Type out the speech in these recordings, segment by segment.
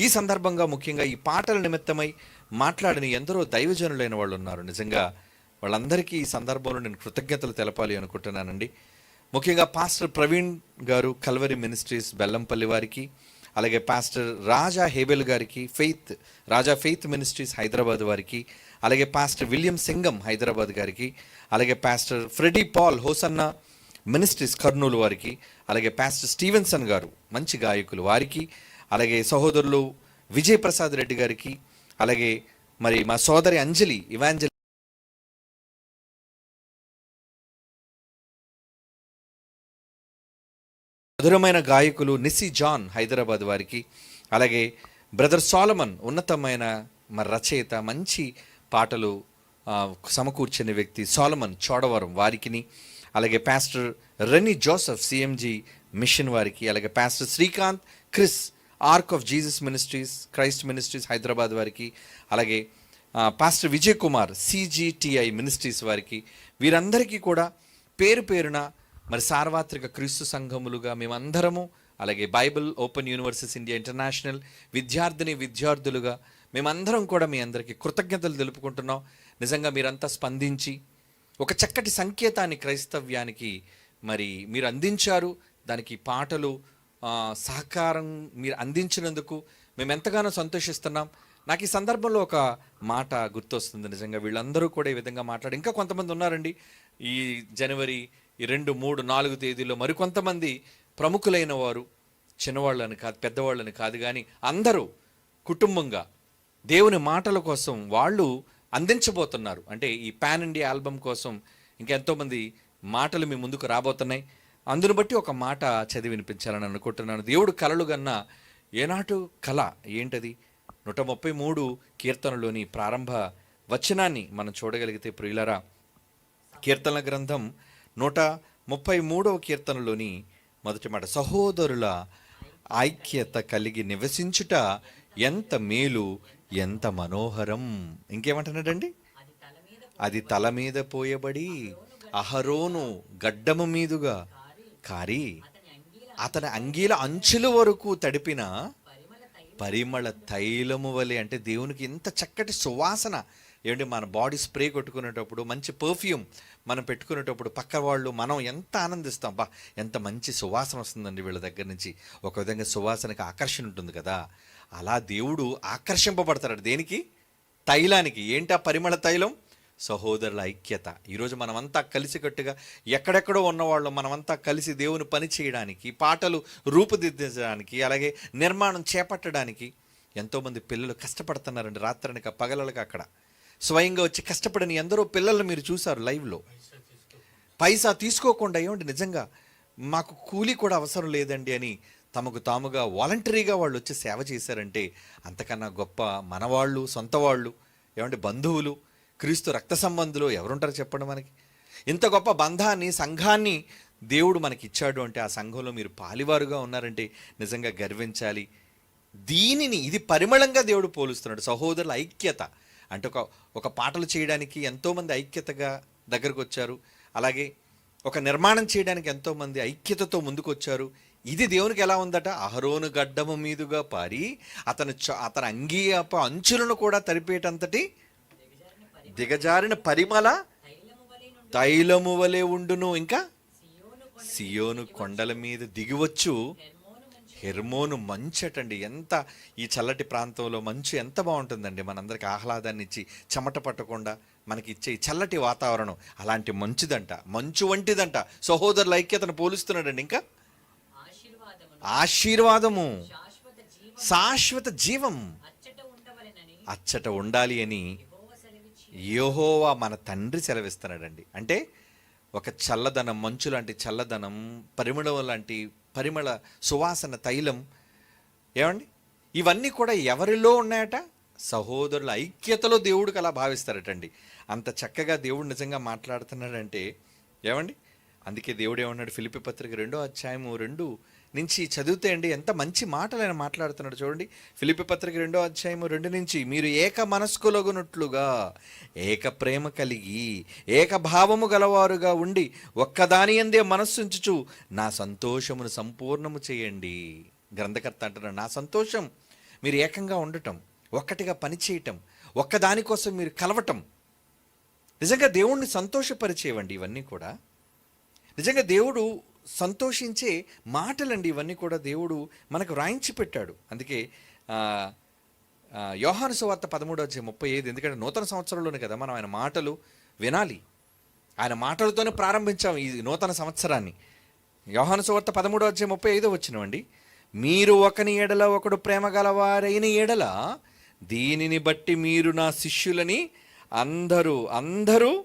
ఈ సందర్భంగా ముఖ్యంగా ఈ పాటల నిమిత్తమై మాట్లాడిన ఎందరో దైవజనులైన వాళ్ళు ఉన్నారు. నిజంగా వాళ్ళందరికీ ఈ సందర్భంలో నేను కృతజ్ఞతలు తెలపాలి అనుకుంటున్నానండి. ముఖ్యంగా పాస్టర్ ప్రవీణ్ గారు కల్వరి మినిస్ట్రీస్ బెల్లంపల్లి వారికి అలాగే పాస్టర్ రాజా హేబెల్ గారికి faith Raja faith ministries Hyderabad వారికి అలాగే పాస్టర్ విలియం సింగం హైదరాబాద్ గారికి అలాగే pastor Freddie Paul Hosanna ministries Kurnool వారికి అలాగే పాస్టర్ స్టీవెన్సన్ గారు మంచి గాయకులు వారికి అలాగే సహోదరులు విజయ్ ప్రసాద్ రెడ్డి గారికి అలాగే మరి మా సోదరి అంజలి ఇవాంజలి మధురమైన గాయకులు నిసి జాన్ హైదరాబాద్ వారికి అలాగే బ్రదర్ సాలమన్ ఉన్నతమైన మరి రచయిత మంచి పాటలు సమకూర్చిన వ్యక్తి సాలమన్ చోడవరం వారికిని అలాగే pastor Renee Joseph CMG mission వారికి అలాగే pastor Srikanth Chris ark of Jesus ministries Christ ministries Hyderabad వారికి అలాగే pastor Vijay Kumar CGTI ministries వారికి వీరందరికీ కూడా పేరు పేరున మరి సార్వత్రిక క్రీస్తు సంఘములుగా మేమందరము అలాగే Bible open universities India international విద్యార్థిని విద్యార్థులుగా మేమందరం కూడా మీ అందరికీ కృతజ్ఞతలు తెలుపుకుంటున్నాం. నిజంగా మీరంతా స్పందించి ఒక చక్కటి సంకేతాన్ని క్రైస్తవ్యానికి మరి మీరు అందించారు. దానికి పాటలు సహకారం మీరు అందించినందుకు మేము ఎంతగానో సంతోషిస్తున్నాం. నాకు ఈ సందర్భంలో ఒక మాట గుర్తొస్తుంది నిజంగా. వీళ్ళందరూ కూడా ఈ విధంగా మాట్లాడి ఇంకా కొంతమంది ఉన్నారండి. ఈ జనవరి ఈ రెండు మూడు నాలుగు తేదీలో మరికొంతమంది ప్రముఖులైన వారు చిన్నవాళ్ళని కాదు పెద్దవాళ్ళని కాదు కానీ అందరూ కుటుంబంగా దేవుని మాటల కోసం వాళ్ళు అందించబోతున్నారు. అంటే ఈ పాన్ ఇండియా ఆల్బమ్ కోసం ఇంకెంతోమంది మాటలు మీ ముందుకు రాబోతున్నాయి. అందును బట్టి ఒక మాట చదివి వినిపించాలని అనుకుంటున్నాను. దేవుడు కలలు కన్నా ఏనాటు కళ ఏంటది? నూట ముప్పై మూడు కీర్తనలోని ప్రారంభ వచనాన్ని మనం చూడగలిగితే ప్రియులరా కీర్తన గ్రంథం నూట ముప్పై మూడవ కీర్తనలోని మొదటి మాట సహోదరుల ఐక్యత కలిగి నివసించుట ఎంత మేలు ఎంత మనోహరం. ఇంకేమంటున్నాడండి? అది తల మీద పోయబడి అహరోను గడ్డము మీదుగా కారి అతని అంగీల అంచుల వరకు తడిపిన పరిమళ తైలము వలె అంటే దేవునికి ఇంత చక్కటి సువాసన. ఏమంటే మన బాడీ స్ప్రే కొట్టుకునేటప్పుడు మంచి పర్ఫ్యూమ్ మనం పెట్టుకునేటప్పుడు పక్క వాళ్ళు మనం ఎంత ఆనందిస్తాం. బా ఎంత మంచి సువాసన వస్తుందండి వీళ్ళ దగ్గర నుంచి. ఒక విధంగా సువాసనకి ఆకర్షణ ఉంటుంది కదా. అలా దేవుడు ఆకర్షింపబడతాడు. దేనికి? తైలానికి. ఏంటి ఆ పరిమళ తైలం? సహోదరుల ఐక్యత. ఈరోజు మనమంతా కలిసికట్టుగా ఎక్కడెక్కడో ఉన్నవాళ్ళు మనమంతా కలిసి దేవుని పని చేయడానికి పాటలు రూపుదిద్దడానికి అలాగే నిర్మాణం చేపట్టడానికి ఎంతోమంది పిల్లలు కష్టపడుతున్నారండి రాత్రనక పగలనక అక్కడ. స్వయంగా వచ్చి కష్టపడని ఎందరో పిల్లలు మీరు చూసారు లైవ్లో. పైసా తీసుకోకుండా ఏమండి నిజంగా మాకు కూలీ కూడా అవసరం లేదండి అని తమకు తాముగా వాలంటరీగా వాళ్ళు వచ్చి సేవ చేశారంటే అంతకన్నా గొప్ప మనవాళ్ళు సొంత వాళ్ళు ఏమంటే బంధువులు క్రీస్తు రక్త సంబంధులు ఎవరుంటారు చెప్పండి మనకి? ఇంత గొప్ప బంధాన్ని సంఘాన్ని దేవుడు మనకి ఇచ్చాడు అంటే ఆ సంఘంలో మీరు పాలివారుగా ఉన్నారంటే నిజంగా గర్వించాలి. దీనిని ఇది పరిమళంగా దేవుడు పోలుస్తున్నాడు. సహోదరుల ఐక్యత. అంటే ఒక ఒక పాటలు చేయడానికి ఎంతోమంది ఐక్యతగా దగ్గరకు వచ్చారు అలాగే ఒక నిర్మాణం చేయడానికి ఎంతోమంది ఐక్యతతో ముందుకు వచ్చారు ఇది దేవునికి ఎలా ఉందట? అహరోను గడ్డము మీదుగా పారి అతను చ- అతని అంగీయప అంచులను కూడా తరిపేటంతటి దిగజారిన పరిమళ తైలము వలె ఉండును. ఇంకా సియోను కొండల మీద దిగివచ్చు. హెర్మోను మంచటండి. ఎంత ఈ చల్లటి ప్రాంతంలో మంచు ఎంత బాగుంటుందండి. మనందరికి ఆహ్లాదాన్ని ఇచ్చి చెమట పట్టకుండా మనకి ఇచ్చే ఈ చల్లటి వాతావరణం అలాంటి మంచుదంట. మంచు వంటిదంట. సహోదరుల ఐక్యతను పోలుస్తున్నాడండి. ఇంకా ఆశీర్వాదము. శాశ్వత జీవం. అచ్చట ఉండాలి అని యహోవా మన తండ్రి సెలవిస్తున్నాడండి. అంటే ఒక చల్లదనం మంచు లాంటి చల్లదనం పరిమళం లాంటి పరిమళ సువాసన తైలం ఏమండి? ఇవన్నీ కూడా ఎవరిలో ఉన్నాయట? సహోదరుల ఐక్యతలో దేవుడికి అలా భావిస్తారటండి. అంత చక్కగా దేవుడు నిజంగా మాట్లాడుతున్నాడంటే ఏమండి? అందుకే దేవుడు ఏమన్నాడు? ఫిలిపి పత్రిక రెండో అధ్యాయము రెండు నుంచి చదివితే అండి ఎంత మంచి మాటలు ఆయన మాట్లాడుతున్నాడు చూడండి. ఫిలిపి పత్రిక రెండో అధ్యాయము రెండు నుంచి మీరు ఏక మనస్కులగునట్లుగా ఏక ప్రేమ కలిగి ఏక భావము గలవారుగా ఉండి ఒక్కదాని అందే మనస్సుంచుచు నా సంతోషమును సంపూర్ణము చేయండి. గ్రంథకర్త అంటున్నాడు నా సంతోషం మీరు ఏకంగా ఉండటం ఒక్కటిగా పనిచేయటం ఒక్కదానికోసం మీరు కలవటం నిజంగా దేవుణ్ణి సంతోషపరిచేవండి ఇవన్నీ కూడా. నిజంగా దేవుడు సంతోషించే మాటలండి ఇవన్నీ కూడా దేవుడు మనకు రాయించి పెట్టాడు. అందుకే యోహాను సువార్త పదమూడు వచ్చే ముప్పై ఐదు ఎందుకంటే నూతన సంవత్సరంలోనే కదా మనం ఆయన మాటలు వినాలి. ఆయన మాటలతోనే ప్రారంభించాం ఈ నూతన సంవత్సరాన్ని. యోహాను సువార్త పదమూడు వచ్చే ముప్పై ఐదో వచ్చినవండి మీరు ఒకని ఎడల ఒకడు ప్రేమ గలవారైన ఎడల దీనిని బట్టి మీరు నా శిష్యులని అందరూ అందరూ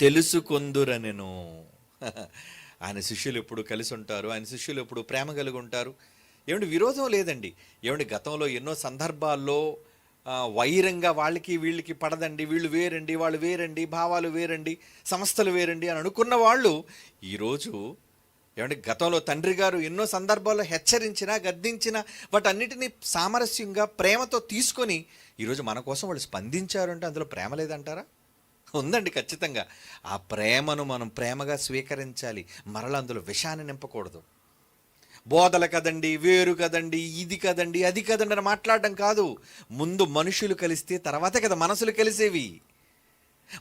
తెలుసుకొందురనెను. ఆయన శిష్యులు ఎప్పుడు కలిసి ఉంటారు ఆయన శిష్యులు ఎప్పుడు ప్రేమ కలిగి ఉంటారు. ఏమంటే విరోధం లేదండి. ఏమంటే గతంలో ఎన్నో సందర్భాల్లో వైరంగా వాళ్ళకి వీళ్ళకి పడదండి వీళ్ళు వేరండి వాళ్ళు వేరండి భావాలు వేరండి సంస్థలు వేరండి అని అనుకున్న వాళ్ళు ఈరోజు ఏమంటే గతంలో తండ్రి గారు ఎన్నో సందర్భాల్లో హెచ్చరించినా గద్దించినా వాటన్నిటిని సామరస్యంగా ప్రేమతో తీసుకొని ఈరోజు మన కోసం వాళ్ళు స్పందించారు అంటే అందులో ప్రేమ లేదంటారా? ఉందండి ఖచ్చితంగా. ఆ ప్రేమను మనం ప్రేమగా స్వీకరించాలి. మరల అందులో విషాన్ని నింపకూడదు. బోధలు కదండి వేరు కదండి ఇది కదండి అది కదండి అని మాట్లాడడం కాదు. ముందు మనుషులు కలిస్తే తర్వాతే కదా మనసులు కలిసేవి.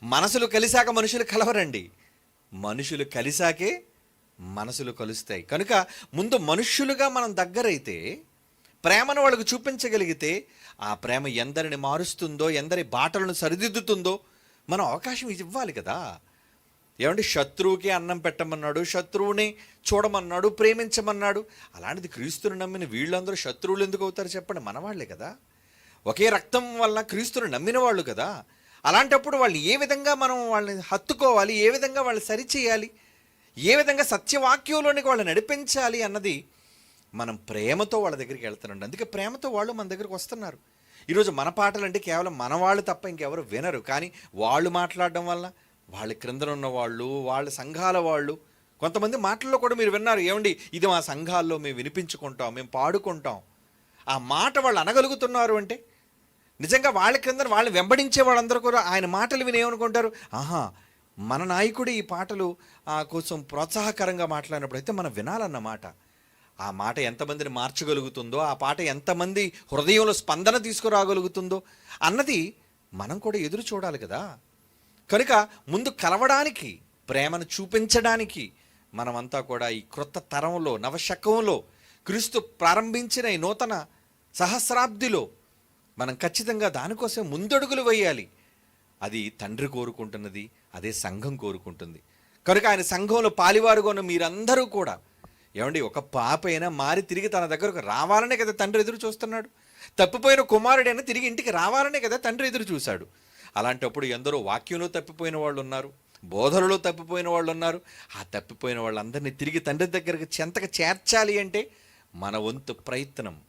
మనసులు కలిశాక మనుషులు కలవరండి. మనుషులు కలిశాకే మనసులు కలుస్తాయి. కనుక ముందు మనుష్యులుగా మనం దగ్గరైతే ప్రేమను వాళ్ళకు చూపించగలిగితే ఆ ప్రేమ ఎందరిని మారుస్తుందో ఎందరి బాటలను సరిదిద్దుతుందో మనం అవకాశం ఇవ్వాలి కదా. ఏమంటే శత్రువుకి అన్నం పెట్టమన్నాడు శత్రువుని చూడమన్నాడు ప్రేమించమన్నాడు. అలాంటిది క్రీస్తుని నమ్మిన వీళ్ళందరూ శత్రువులు ఎందుకు అవుతారు చెప్పండి? మనవాళ్ళే కదా. ఒకే రక్తం వల్ల క్రీస్తుని నమ్మిన వాళ్ళు కదా. అలాంటప్పుడు వాళ్ళు ఏ విధంగా మనం వాళ్ళని హత్తుకోవాలి? ఏ విధంగా వాళ్ళు సరిచేయాలి? ఏ విధంగా సత్యవాక్యంలోనికి వాళ్ళని నడిపించాలి అన్నది మనం ప్రేమతో వాళ్ళ దగ్గరికి వెళ్తున్నాం. అందుకే ప్రేమతో వాళ్ళు మన దగ్గరికి వస్తున్నారు. ఈరోజు మన పాటలు అంటే కేవలం మన వాళ్ళు తప్ప ఇంకెవరు వినరు. కానీ వాళ్ళు మాట్లాడడం వల్ల వాళ్ళ క్రిందన ఉన్న వాళ్ళు వాళ్ళ సంఘాల వాళ్ళు కొంతమంది మాటల్లో కూడా మీరు విన్నారు. ఏమండి? ఇది మా సంఘాల్లో మేము వినిపించుకుంటాం మేము పాడుకుంటాం. ఆ మాట వాళ్ళు అనగలుగుతున్నారు అంటే నిజంగా వాళ్ళ క్రింద వాళ్ళు వెంబడించే వాళ్ళందరూ కూడా ఆయన మాటలు విని ఏమనుకుంటారు? ఆహా మన నాయకుడు ఈ పాటలు ఆ, కోసం ప్రోత్సాహకరంగా మాట్లాడినప్పుడు అయితే మనం వినాలన్నమాట. ఆ మాట ఎంతమందిని మార్చగలుగుతుందో ఆ పాట ఎంతమంది హృదయంలో స్పందన తీసుకురాగలుగుతుందో అన్నది మనం కూడా ఎదురు చూడాలి కదా. కనుక ముందు కలవడానికి ప్రేమను చూపించడానికి మనమంతా కూడా ఈ క్రొత్త తరంలో నవశకంలో క్రీస్తు ప్రారంభించిన ఈ నూతన సహస్రాబ్దిలో మనం ఖచ్చితంగా దానికోసం ముందడుగులు వేయాలి. అది తండ్రి కోరుకుంటున్నది అదే సంఘం కోరుకుంటుంది. కనుక ఆయన సంఘంలో పాలివారుగా ఉన్న మీరందరూ కూడా ఏమండి ఒక పాప అయినా మారి తిరిగి తన దగ్గరకు రావాలనే కదా తండ్రి ఎదురు చూస్తున్నాడు. తప్పిపోయిన కుమారుడైనా తిరిగి ఇంటికి రావాలనే కదా తండ్రి ఎదురు చూశాడు. అలాంటప్పుడు ఎందరో వాక్యంలో తప్పిపోయిన వాళ్ళు ఉన్నారు బోధనలో తప్పిపోయిన వాళ్ళు ఉన్నారు. ఆ తప్పిపోయిన వాళ్ళందరినీ తిరిగి తండ్రి దగ్గరకు చెంతకు చేర్చాలి అంటే మన వంతు ప్రయత్నం.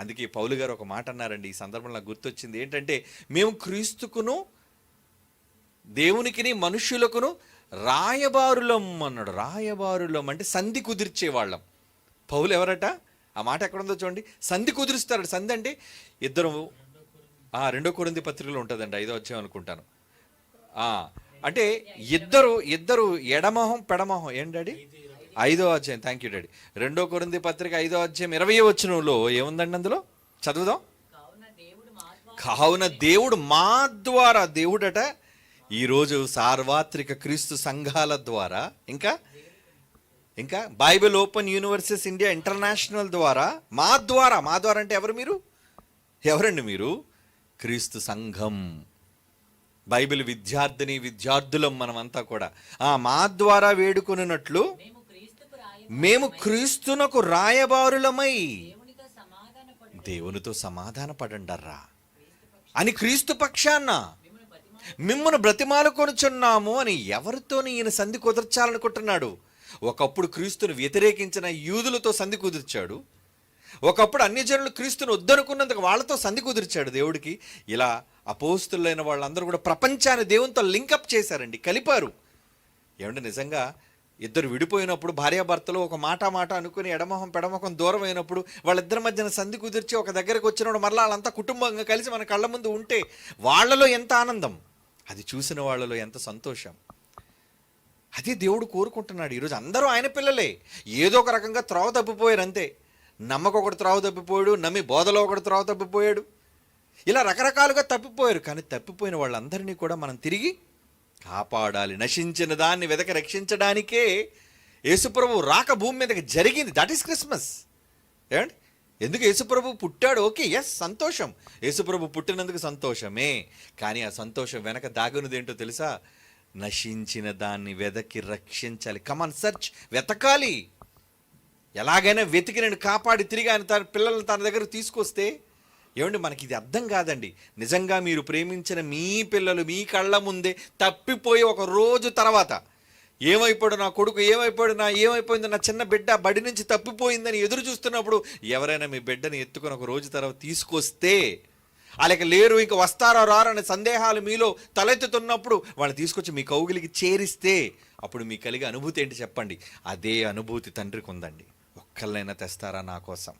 అందుకే పౌలు గారు ఒక మాట అన్నారండి ఈ సందర్భంలో గుర్తొచ్చింది. ఏంటంటే మేము క్రీస్తుకును దేవునికిని మనుష్యులకును రాయబారులం అన్నాడు. రాయబారులం అంటే సంధి కుదిర్చే వాళ్ళం. పౌలు ఎవరట? ఆ మాట ఎక్కడుందో చూడండి. సంధి కుదిరుస్తాడు. సంధి అంటే ఇద్దరు ఆ, రెండో కొరింది పత్రికలో ఉంటుందండి. ఐదో వచ్చాం అనుకుంటాను. అంటే ఇద్దరు ఇద్దరు ఎడమొహం పెడమొహం. ఏం డాడీ? ఐదో అధ్యాయం. Thank you daddy. రెండో కొరింది పత్రిక ఐదో అధ్యాయం ఇరవై వచ్చినంలో ఏముందండి అందులో? చదువుదాం. కావున దేవుడు మా ద్వారా దేవుడట ఈరోజు సార్వత్రిక క్రీస్తు సంఘాల ద్వారా ఇంకా? ఇంకా? Bible open universities India international ద్వారా మా ద్వారా మా ద్వారా అంటే ఎవరు మీరు? ఎవరండి మీరు? క్రీస్తు సంఘం. బైబిల్ విద్యార్థిని విద్యార్థులం మనమంతా కూడా. మా ద్వారా వేడుకొనున్నట్లు మేము క్రీస్తునకు రాయబారులమై దేవునితో దేవునితో సమాధాన పడండర్రా అని క్రీస్తు పక్షాన్న మిమ్మను బతిమా బ్రతిమాలు కొనుచున్నాము అని ఎవరితోని ఈయన సంధి కుదర్చాలనుకుంటున్నాడు? ఒకప్పుడు క్రీస్తును వ్యతిరేకించిన యూదులతో సంధి కుదిర్చాడు. ఒకప్పుడు అన్ని జనులు క్రీస్తును వద్దనుకున్నందుకు వాళ్ళతో సంధి కుదిర్చాడు దేవుడికి. ఇలా అపోస్తులైన వాళ్ళందరూ కూడా ప్రపంచాన్ని దేవునితో లింకప్ చేశారండి కలిపారు. ఏమంటే నిజంగా ఇద్దరు విడిపోయినప్పుడు భార్యాభర్తలు ఒక మాట మాట అనుకుని ఎడమొహం పెడమొహం దూరం అయినప్పుడు వాళ్ళిద్దరి మధ్యన సంధి కుదిర్చి ఒక దగ్గరకు వచ్చినప్పుడు మరలా వాళ్ళంతా కుటుంబంగా కలిసి మన కళ్ళ ముందు ఉంటే వాళ్ళలో ఎంత ఆనందం? అది చూసిన వాళ్ళలో ఎంత సంతోషం. అదే దేవుడు కోరుకుంటున్నాడు. ఈరోజు అందరూ ఆయన పిల్లలే. ఏదో ఒక రకంగా త్రోవ తప్పిపోయారు అంతే. నమ్మక ఒకటి త్రావు తప్పిపోయాడు నమ్మి బోధలో ఒకడు త్రావు తప్పిపోయాడు. ఇలా రకరకాలుగా తప్పిపోయారు. కానీ తప్పిపోయిన వాళ్ళందరినీ కూడా మనం తిరిగి కాపాడాలి. నశించిన దాన్ని వెదక రక్షించడానికే యేసుప్రభు రాక భూమి మీదకి జరిగింది. దట్ ఈస్ క్రిస్మస్ ఏమండి? ఎందుకు యేసుప్రభు పుట్టాడు? ఓకే ఎస్ సంతోషం. యేసుప్రభు పుట్టినందుకు సంతోషమే. కానీ ఆ సంతోషం వెనక దాగున్నది ఏంటో తెలుసా? నశించిన దాన్ని వెదకి రక్షించాలి. కమాన్ సర్చ్ వెతకాలి. ఎలాగైనా వెతికి నేను కాపాడి తిరిగి ఆయన తన పిల్లల్ని తన దగ్గర తీసుకొస్తే ఏమండి మనకి ఇది అర్థం కాదండి. నిజంగా మీరు ప్రేమించిన మీ పిల్లలు మీ కళ్ళ ముందే తప్పిపోయి ఒక రోజు తర్వాత ఏమైపోయాడు నా కొడుకు ఏమైపోయాడు నా ఏమైపోయింది నా చిన్న బిడ్డ బడి నుంచి తప్పిపోయిందని ఎదురు చూస్తున్నప్పుడు ఎవరైనా మీ బిడ్డని ఎత్తుకొని ఒక రోజు తర్వాత తీసుకొస్తే అలాగే లేరు ఇంక వస్తారో రారనే అనే సందేహాలు మీలో తలెత్తుతున్నప్పుడు వాళ్ళు తీసుకొచ్చి మీ కౌగిలికి చేరిస్తే అప్పుడు మీ కలిగే అనుభూతి ఏంటి చెప్పండి. అదే అనుభూతి తండ్రికి ఉందండి. ఒక్కరినైనా తెస్తారా నా కోసం?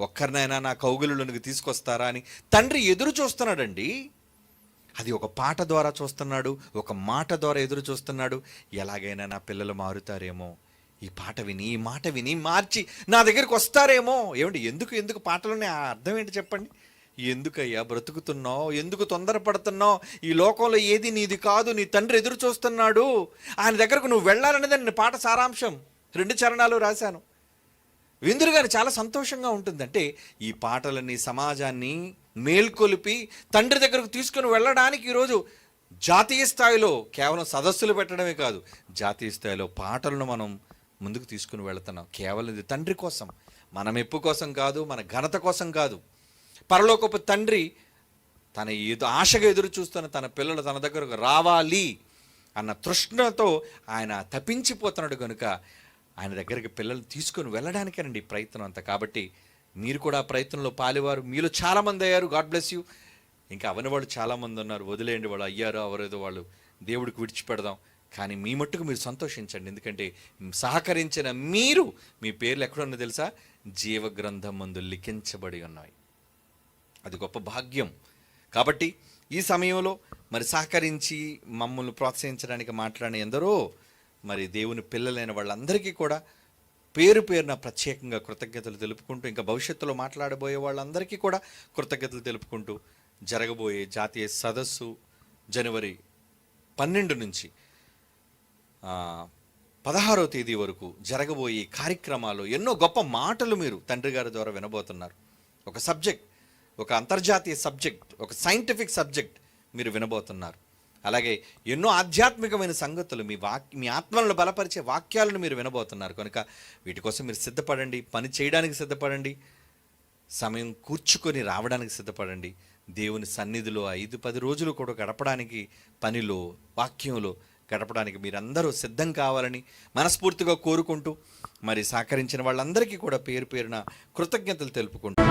ఒక్కరినైనా నా కౌగిలులోనికి తీసుకొస్తారా అని తండ్రి ఎదురు చూస్తున్నాడండి. అది ఒక పాట ద్వారా చూస్తున్నాడు ఒక మాట ద్వారా ఎదురు చూస్తున్నాడు. ఎలాగైనా నా పిల్లలు మారుతారేమో. ఈ పాట విని ఈ మాట విని మార్చి నా దగ్గరికి వస్తారేమో. ఏమండి ఎందుకు ఎందుకు పాటలోనే ఆ అర్థం ఏంటి చెప్పండి? ఎందుకయ్యా బ్రతుకుతున్నావు? ఎందుకు తొందరపడుతున్నావు? ఈ లోకంలో ఏది నీది కాదు నీ తండ్రి ఎదురు చూస్తున్నాడు. ఆయన దగ్గరకు నువ్వు వెళ్ళాలనేది నేను పాట సారాంశం. రెండు చరణాలు రాశాను. విందురు గారు చాలా సంతోషంగా ఉంటుందంటే ఈ పాటలని సమాజాన్ని మేల్కొలిపి తండ్రి దగ్గరకు తీసుకుని వెళ్ళడానికి ఈరోజు జాతీయ స్థాయిలో కేవలం సదస్సులు పెట్టడమే కాదు జాతీయ స్థాయిలో పాటలను మనం ముందుకు తీసుకుని వెళుతున్నాం. కేవలం ఇది తండ్రి కోసం మన మెప్పు కోసం కాదు మన ఘనత కోసం కాదు. పరలోకపు తండ్రి తన ఏదో ఆశగా ఎదురు చూస్తున్న తన పిల్లలు తన దగ్గరకు రావాలి అన్న తృష్ణతో ఆయన తప్పించిపోతున్నాడు కనుక ఆయన దగ్గరికి పిల్లలు తీసుకొని వెళ్ళడానికేనండి ప్రయత్నం అంత. కాబట్టి మీరు కూడా ప్రయత్నంలో పాలేవారు. మీలో చాలామంది అయ్యారు. గాడ్ బ్లెస్ యూ ఇంకా అవని వాళ్ళు చాలామంది ఉన్నారు. వదిలేయండి వాళ్ళు. అయ్యారు అవరేదో వాళ్ళు దేవుడికి విడిచిపెడదాం. కానీ మీ మట్టుకు మీరు సంతోషించండి. ఎందుకంటే సహకరించిన మీరు మీ పేర్లు ఎక్కడున్నా తెలుసా? జీవగ్రంథం మందు లిఖించబడి ఉన్నాయి. అది గొప్ప భాగ్యం. కాబట్టి ఈ సమయంలో మరి సహకరించి మమ్మల్ని ప్రోత్సహించడానికి మాట్లాడిన ఎందరో మరి దేవుని పిల్లలైన వాళ్ళందరికీ కూడా పేరు పేరున ప్రత్యేకంగా కృతజ్ఞతలు తెలుపుకుంటూ ఇంకా భవిష్యత్తులో మాట్లాడబోయే వాళ్ళందరికీ కూడా కృతజ్ఞతలు తెలుపుకుంటూ జరగబోయే జాతీయ సదస్సు జనవరి పన్నెండు నుంచి పదహారో తేదీ వరకు జరగబోయే కార్యక్రమాలు ఎన్నో గొప్ప మాటలు మీరు తండ్రి గారి ద్వారా వినబోతున్నారు. ఒక సబ్జెక్ట్ ఒక అంతర్జాతీయ సబ్జెక్ట్ ఒక సైంటిఫిక్ సబ్జెక్ట్ మీరు వినబోతున్నారు. అలాగే ఎన్నో ఆధ్యాత్మికమైన సంగతులు మీ వాక్ మీ ఆత్మలను బలపరిచే వాక్యాలను మీరు వినబోతున్నారు. కనుక వీటి కోసం మీరు సిద్ధపడండి పని చేయడానికి సిద్ధపడండి సమయం కూర్చుకొని రావడానికి సిద్ధపడండి. దేవుని సన్నిధిలో ఐదు పది రోజులు కూడా గడపడానికి పనిలో వాక్యంలో గడపడానికి మీరందరూ సిద్ధం కావాలని మనస్ఫూర్తిగా కోరుకుంటూ మరి సహకరించిన వాళ్ళందరికీ కూడా పేరు పేరున కృతజ్ఞతలు తెలుపుకుంటూ